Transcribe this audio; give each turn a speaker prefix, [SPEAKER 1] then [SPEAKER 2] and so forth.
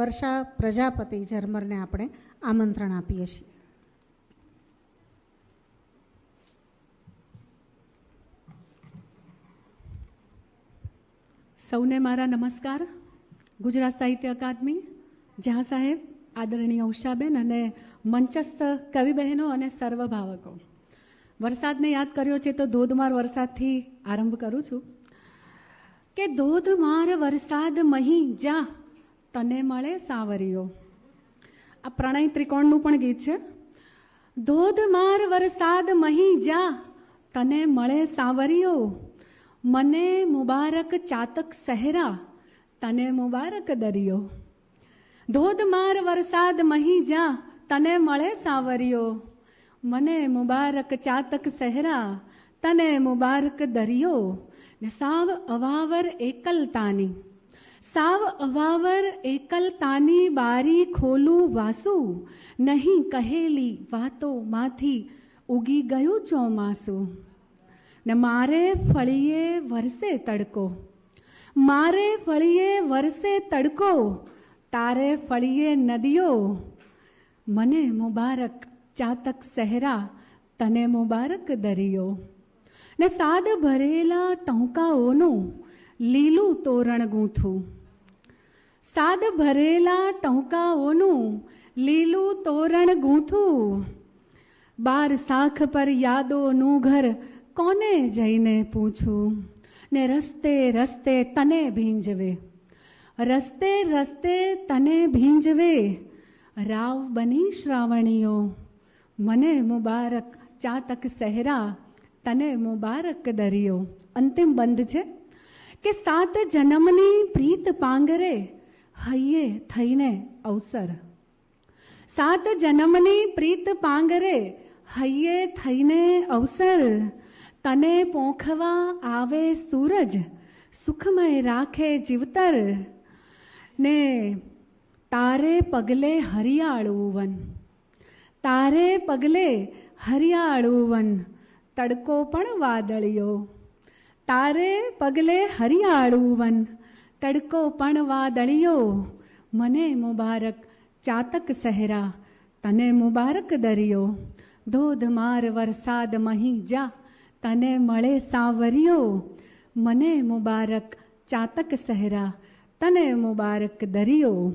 [SPEAKER 1] વર્ષા પ્રજાપતિ ઝરમરને આપણે આમંત્રણ આપીએ છીએ.
[SPEAKER 2] સૌને મારા નમસ્કાર. ગુજરાત સાહિત્ય અકાદમી જ્યાં સાહેબ, આદરણીય ઉષાબેન અને મંચસ્થ કવિ બહેનો અને સર્વ ભાવકો વરસાદને યાદ કર્યો છે તો ધોધમાર વરસાદથી આરંભ કરું છું. કે ધોધમાર વરસાદ મહી જા તને મળે સાવરીઓ આ પ્રણય ત્રિકોણનું પણ ગીત છે. ધોધમાર વરસાદ મહી જા, તને મળે સાવરીઓ મને મુબારક ચાતક સહેરા, તને મુબારક દરિયો. ધોધમાર વરસાદ મહી જા, તને મળે સાવરિયો. મને મુબારક ચાતક સહેરા, તને મુબારક દરિયો. ને સાવ અવાવર એકલતાની. સાવ અવાવર એકલતાની બારી ખોલું વાસુ, નહીં કહેલી વાતો માંથી ઉગી ગયું ચોમાસું. ને મારે ફળીએ વરસે તડકો. મારે ફળીએ વરસે તડકો, તારે ફળીએ નદીઓ. મને મુબારક ચાતક સહેરા, તને મુબારક દરિયો. ને સાદ ભરેલા ટહુકાઓનું લીલું તોરણ ગૂંથું. સાદ ભરેલા ટહુકાઓનું લીલું તોરણ ગૂંથું. બાર શાખ પર યાદોનું ઘર કોને જઈને પૂછું? ને રસ્તે રસ્તે તને ભીંજવે. રસ્તે રસ્તે તને ભીંજવે. રાવ બની શ્રાવણીઓ. મને મુબારક, ચાતક સહેરા, તને મુબારક દરિયો. અંતિમ બંધ છે. કે સાત જન્મની પ્રીત પાંગરે હૈયે થઈને અવસર. સાત જન્મની પ્રીત પાંગરે હૈયે થઈને અવસર. તને પોંખવા આવે સૂરજ, સુખમય રાખે જીવતર. ને તારે પગલે હરિયાળું વન તારે પગલે હરિયાળું વન તડકો પણ વાદળિયો. તારે પગલે હરિયાળું વન તડકો પણ વાદળિયો. મને મુબારક ચાતક સહેરા. તને મુબારક દરિયો. ધોધમાર વરસાદ મહી જા. તને મળે સાવરિયો. મને મુબારક ચાતક સહેરા. તને મુબારક દરિયો.